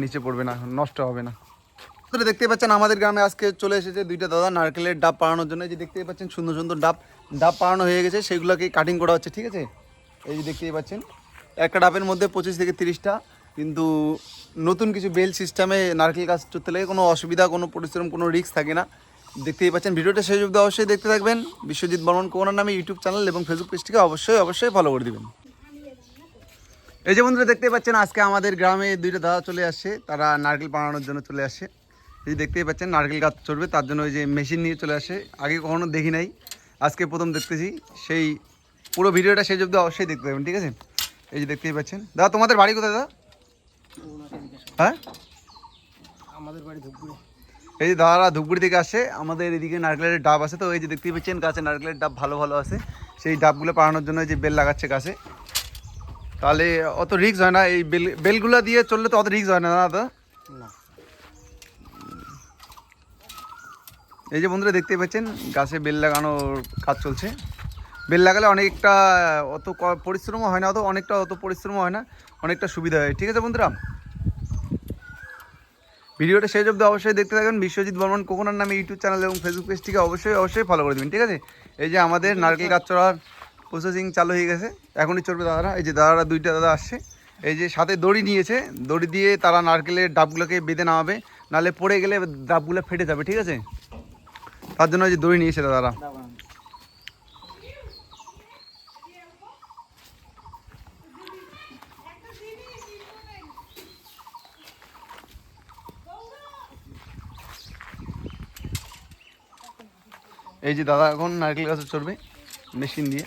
নিচে পড়বে না, নষ্ট হবে না। আপনারা দেখতে পাচ্ছেন আমাদের গ্রামে আজকে চলে এসেছে দুইটা দাদা নারকেলের ডাব পাড়ানোর জন্য। যে দেখতেই পাচ্ছেন সুন্দর সুন্দর ডাব ডাব পাড়ানো হয়ে গেছে, সেগুলোকে কাটিং করা হচ্ছে, ঠিক আছে? এই যে দেখতেই পাচ্ছেন, একটা ডাবের মধ্যে পঁচিশ থেকে তিরিশটা, কিন্তু নতুন কিছু বেল সিস্টেমে নারকেল গাছ চড়তে লাগে, কোনো অসুবিধা, কোনো পরিশ্রম, কোনো রিস্ক থাকে না। দেখতেই পাচ্ছেন, ভিডিওটা শেষ অবধি অবশ্যই দেখতে থাকবেন। বিশ্বজিৎ বর্মন কোনার নামে ইউটিউব চ্যানেল এবং ফেসবুক পেজটিকে অবশ্যই অবশ্যই ফলো করে দিবেন। এই যে বন্ধুরা দেখতে পাচ্ছেন আজকে আমাদের গ্রামে দুইটা দাদা চলে আসছে। তারা নারকেল বানানোর জন্য চলে আসছে। এই যে দেখতেই পাচ্ছেন নারকেল গাছ চড়বে তার জন্য ওই যে মেশিন নিয়ে চলে আসে। আগে কখনো দেখি নাই আজকে প্রথম দেখতেছি। সেই পুরো ভিডিওটা সেই অবধি অবশ্যই দেখতে পাবেন ঠিক আছে? এই যে দেখতেই পাচ্ছেন। দাদা তোমাদের বাড়ি কোথায় দাদা? হ্যাঁ? আমাদের বাড়ি ধূপগুড়ি। এই যে দাদারা ধূপগুড়ি থেকে আসে আমাদের এদিকে নারকেলের ডাব আছে তো এই যে দেখতেই পাচ্ছেন গাছে নারকেলের ডাব ভালো ভালো আছে। সেই ডাবগুলো পাড়ানোর জন্য এই যে বেল লাগাচ্ছে গাছে। তাহলে অত রিস্ক হয় না এই বেল বেলগুলো দিয়ে চললে তো অত রিক্স হয় না দাদা না। এই যে বন্ধুরা দেখতে পাচ্ছেন গাছে বেল লাগানোর কাজ চলছে। বেল লাগালে অনেকটা অত পরিশ্রমও হয় না অত অনেকটা অত পরিশ্রমও হয় না অনেকটা সুবিধা হয়। ঠিক আছে বন্ধুরা? ভিডিওটা শেষ অব্দি অবশ্যই দেখতে থাকবেন বিশ্বজিৎ বর্মন কোকোনার নামে ইউটিউব চ্যানেল এবং ফেসবুক পেজটিকে অবশ্যই অবশ্যই ফলো করে দেবেন। ঠিক আছে? এই যে আমাদের নারকেল গাছ চড়ার প্রসেসিং চালু হয়ে গেছে। এখনই চড়বে দাদারা। এই যে দাদারা, দুইটা দাদা আসছে। এই যে সাথে দড়ি নিয়েছে। দড়ি দিয়ে তারা নারকেলের ডাবগুলোকে বেঁধে নামাবে। নাহলে পড়ে গেলে ডাবগুলো ফেটে যাবে, ঠিক আছে? তার জন্য যে দড়ি নিয়েছে দাদারা। এই যে দাদা এখন নারকেল গাছে চড়বে, মেশিন দিয়ে।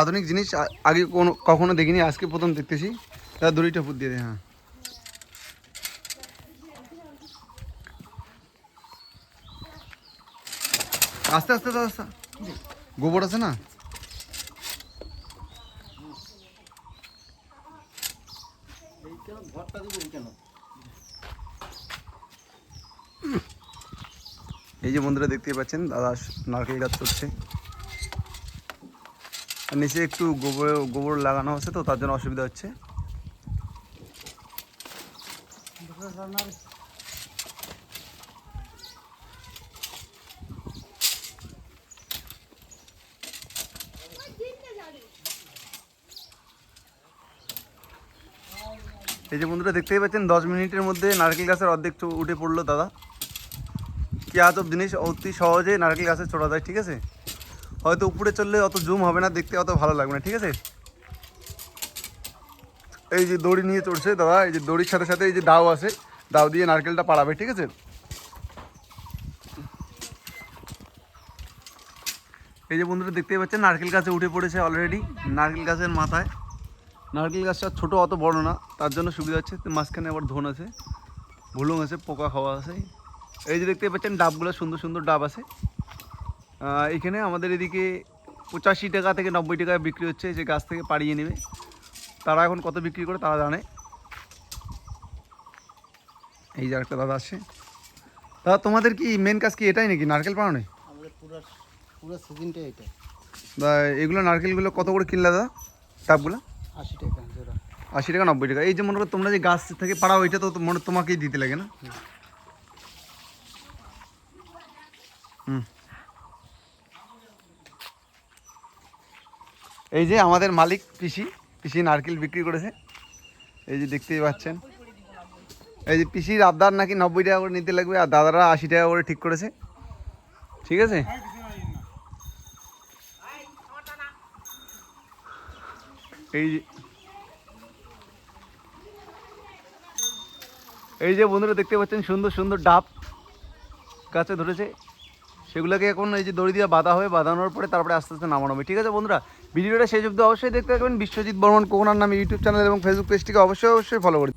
আধুনিক জিনিস আগে কোনো কখনো দেখিনি, আজকে প্রথম দেখতেছি। দাদা দড়িটা ফুট দিয়ে দে হ্যাঁ। আস্তে আস্তে আস্তে। গোবর আছে না? এই যে বন্ধুরা দেখতে পাচ্ছেন, দাদা নারকেল গাছ চড়ছে। নিচে একটু গোবর গোবর লাগানো হচ্ছে তো, তার জন্য অসুবিধা হচ্ছে। এই যে বন্ধুরা, দেখতেই পাচ্ছেন, দশ মিনিটের মধ্যে নারকেল গাছের অর্ধেক উঠে পড়ল, দাদা। কি আজব জিনিস, অতি সহজে নারকেল গাছে চড়া যায়, ঠিক আছে? হয়তো উপরে চললে অত জুম হবে না, দেখতে অত ভালো লাগবে না, ঠিক আছে? এই যে দড়ি নিয়ে চড়ছে দাদা, এই যে দড়ির সাথে সাথে এই যে দাও আছে, দাও দিয়ে নারকেলটা পাড়াবে, ঠিক আছে? এই যে বন্ধুরা, দেখতেই পাচ্ছেন, নারকেল গাছে উঠে পড়েছে অলরেডি নারকেল গাছের মাথায়। নারকেল গাছটা ছোট অত বড় না, তার জন্য সুবিধা হচ্ছে মাঝখানে আবার ধন আছে, ভুলুং আছে, পোকা খাওয়া আছে। এই যে দেখতে পাচ্ছেন, ডাবগুলো সুন্দর সুন্দর ডাব আছে। এখানে আমাদের এদিকে পঁচাশি টাকা থেকে নব্বই টাকায় বিক্রি হচ্ছে যে গাছ থেকে পাড়িয়ে নেবে। তারা এখন কত বিক্রি করে তারা জানে। এই যে একটা দাদা আসছে। দাদা তোমাদের কি মেন কাজ কি এটাই নাকি নারকেল পাড়ানো আমাদের পুরো পুরো সিজনটা এটা। বা এগুলো নারকেলগুলো কত করে কিনলে দাদা ডাবগুলো? আশি টাকা জোড়া। আশি টাকা নব্বই টাকা। এই যে মনে করো তোমরা যে গাছ থেকে পাড়াও এটা তো মনে তোমাকেই দিতে লাগে না? হুম। এই যে আমাদের মালিক পিসি পিসি নারকেল বিক্রি করেছে। এই যে দেখতেই পাচ্ছেন। এই যে পিসির আবদার নাকি নব্বই টাকা করে নিতে লাগবে আর দাদারা আশি টাকা করে ঠিক করেছে। ঠিক আছে? এই যে এই যে বন্ধুরা দেখতে পাচ্ছেন, সুন্দর সুন্দর ডাব গাছে ধরেছে। সেগুলোকে এখন এই যে দড়ি দিয়ে বাঁধা হবে, বাঁধানোর পরে তারপরে আস্তে আস্তে নামানো হবে। ঠিক আছে বন্ধুরা? ভিডিওটা শেষ অব্দি অবশ্যই দেখতে থাকবেন। বিশ্বজিৎ বর্মন কোকনার নামে ইউটিউব চ্যানেল এবং ফেসবুক পেজটিকে অবশ্যই অবশ্যই ফলো করে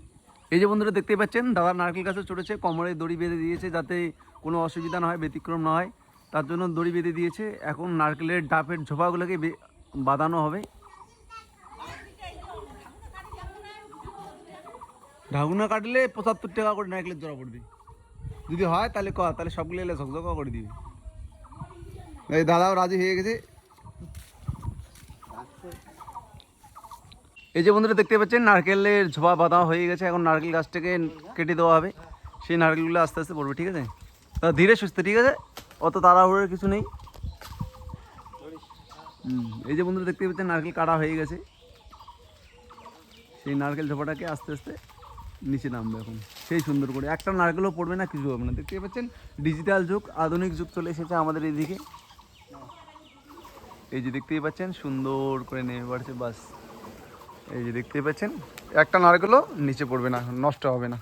এই যে বন্ধুরা দেখতেই পাচ্ছেন দাদা নারকেল গাছে চড়েছে, কোমরে দড়ি বেঁধে দিয়েছে যাতে কোনো অসুবিধা না হয়, ব্যতিক্রম না হয়। তার জন্য দড়ি বেঁধে দিয়েছে। এখন নারকেলের ডাবের ঝোপাগুলোকে বাঁধানো হবে। ঢাকুনা কাটলে পঁচাত্তর টাকা করে নারকেলের জোড়া পড়বে। যদি হয় তাহলে ক? তাহলে সবগুলো এলে ঝকঝকা করে দিবে। এই দাদাও রাজি হয়ে গেছে। এই যে বন্ধুরা দেখতে পাচ্ছেন, নারকেলের ঝোপা বাঁধা হয়ে গেছে। এখন নারকেল গাছটাকে কেটে দেওয়া হবে। সেই নারকেলগুলো আস্তে আস্তে পড়বে, ঠিক আছে? তা ধীরে সুস্থে, ঠিক আছে? অত তাড়াহুড়োর কিছু নেই। এই যে বন্ধুরা দেখতে পাচ্ছেন, নারকেল কাটা হয়ে গেছে। সেই নারকেল ঝোপাটাকে আস্তে আস্তে নিচে নামবে এখন। সেই সুন্দর করে। একটা নারকেলও পড়বে না, কিছু হবে না। দেখতে পাচ্ছেন, ডিজিটাল যুগ, আধুনিক যুগ চলে এসেছে আমাদের এইদিকে এই যে দেখতেই পাচ্ছেন, সুন্দর করে নেমে পড়ছে, বাস। এই যে দেখতেই পাচ্ছেন একটা নারকেলও নিচে পড়বে না নষ্ট হবে না।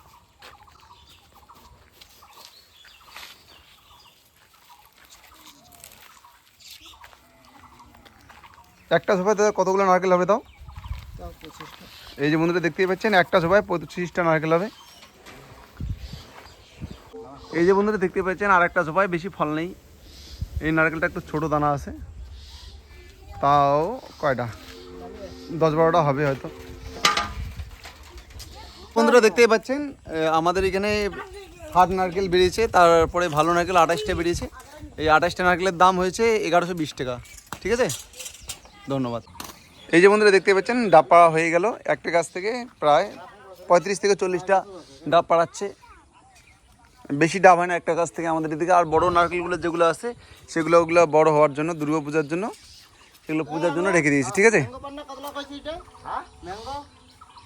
একটা সোফায় দাদা কতগুলো নারকেল হবে তাও? তাও এই যে বন্ধুরা দেখতেই পাচ্ছেন একটা সোফায় পঁচিশটা নারকেল হবে। এই যে বন্ধুরা দেখতে পাচ্ছেন আর একটা সোফায় বেশি ফল নেই। এই নারকেলটা একটু ছোট দানা আছে। তাও কয়টা? দশ বারোটা হবে হয়তো। বন্ধুরা দেখতেই পাচ্ছেন আমাদের এখানে হাট নারকেল বেরিয়েছে, তারপরে ভালো নারকেল আঠাশটা বেরিয়েছে। এই আঠাশটা নারকেলের দাম হয়েছে এগারোশো বিশ টাকা, ঠিক আছে? ধন্যবাদ। এই যে বন্ধুরা দেখতে পাচ্ছেন ডাব পাড়া হয়ে গেল, একটা গাছ থেকে প্রায় পঁয়ত্রিশ থেকে চল্লিশটা ডাব পাড়াচ্ছে। বেশি ডাব হয় না একটা গাছ থেকে আমাদের এদিকে, আর বড় নারকেলগুলো যেগুলো আছে, সেগুলো ওগুলো বড় হওয়ার জন্য দুর্গা পূজার জন্য সেগুলো পূজার জন্য রেখে দিয়েছি ঠিক আছে?